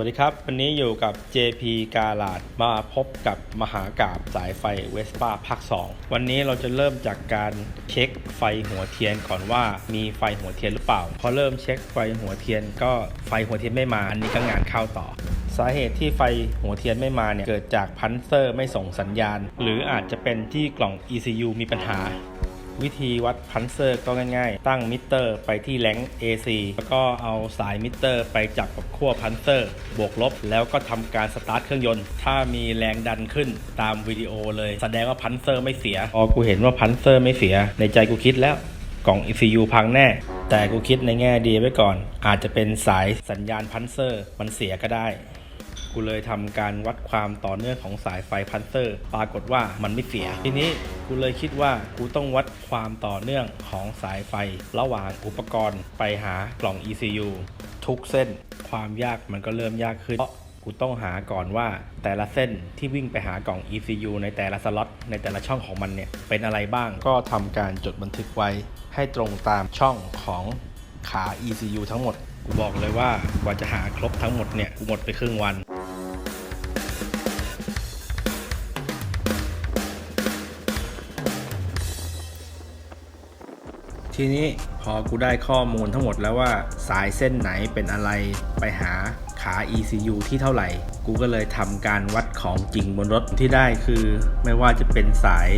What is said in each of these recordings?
วัสดีครับ วันนี้อยู่กับ JP กาลาดมาพบกับมหากาบสายไฟเวสป้าภาค 2 วันนี้เราจะเริ่มจากการเช็คไฟหัวเทียนก่อนว่ามีไฟหัวเทียนหรือเปล่า พอเริ่มเช็คไฟหัวเทียนก็ไฟหัวเทียนไม่มาอันนี้ก็งานเข้าต่อ สาเหตุที่ไฟหัวเทียนไม่มาเนี่ยเกิดจากพันเซอร์ไม่ส่งสัญญาณ หรืออาจจะเป็นที่กล่อง ECU มีปัญหา วิธีวัดพันเซอร์ก็ง่ายๆ ตั้งมิเตอร์ไปที่แรงค์ AC แล้วก็เอาสายมิเตอร์ไปจับกับขั้วพันเซอร์ บวกลบ แล้วก็ทำการสตาร์ทเครื่องยนต์ ถ้ามีแรงดันขึ้นตามวิดีโอเลย แสดงว่าพันเซอร์ไม่เสีย พอกูเห็นว่าพันเซอร์ไม่เสีย ในใจกูคิดแล้วกล่อง ECU พังแน่ แต่กูคิดในแง่ดีไว้ก่อน อาจจะเป็นสายสัญญาณพันเซอร์ มันเสียก็ได้ กูเลยทำการวัดความต่อเนื่องของสายไฟพันเซอร์ ปรากฏว่ามันไม่เสีย ทีนี้กูเลยคิดว่ากูต้องวัดความต่อเนื่องของสายไฟ ระหว่างอุปกรณ์ไปหากล่อง ECU ทุกเส้นความยากมันก็เริ่มยากขึ้นเพราะกูต้องหาก่อนว่าแต่ละเส้นที่วิ่งไปหากล่อง ECU ในแต่ละสล็อตในแต่ละช่องของมันเนี่ยเป็นอะไรบ้าง ก็ทำการจดบันทึกไว้ให้ตรงตามช่องของขา ECU ทั้งหมด กูบอกเลยว่ากว่าจะหาครบทั้งหมดเนี่ยกูหมดไปครึ่งวัน ทีนี้พอกูได้ข้อมูลทั้งหมดแล้วว่าสายเส้นไหนเป็นอะไรไปหาขา ECU ที่เท่าไหร่ กูก็เลยทำการวัดของจริงบนรถที่ได้คือ ไม่ว่าจะเป็นสาย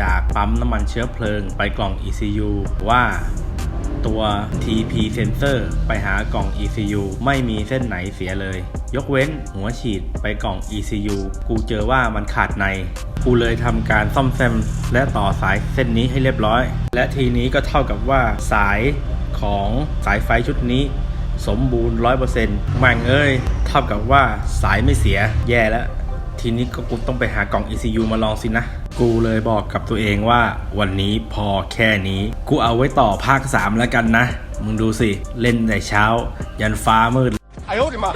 จากปั๊มน้ำมันเชื้อเพลิงไปกล่อง ECU ว่าตัว TP sensor ไปหากล่อง ECU ไม่มีเส้นไหนเสียเลย ยกเว้นหัวฉีดไปกล่อง ECU กูเจอว่ามันขาดใน กูเลยทำการซ่อมแซมและต่อสายเส้นนี้ให้เรียบร้อย และทีนี้ก็เท่ากับว่าสายของสายไฟชุดนี้ สมบูรณ์ร้อยเปอร์เซ็นต์แม่งเอ้ยเท่ากับว่าสายไม่เสียแย่แล้ว ทีนี้ก็กูต้องไปหากล่อง ECU มาลองสินะ กูเลยบอกกับตัวเองว่าวันนี้พอแค่นี้ กูเอาไว้ต่อภาค 3 แล้วกันนะ มึงดูสิ เล่นแต่เช้า ยันฟ้ามืดไอ้โอ้ดิมา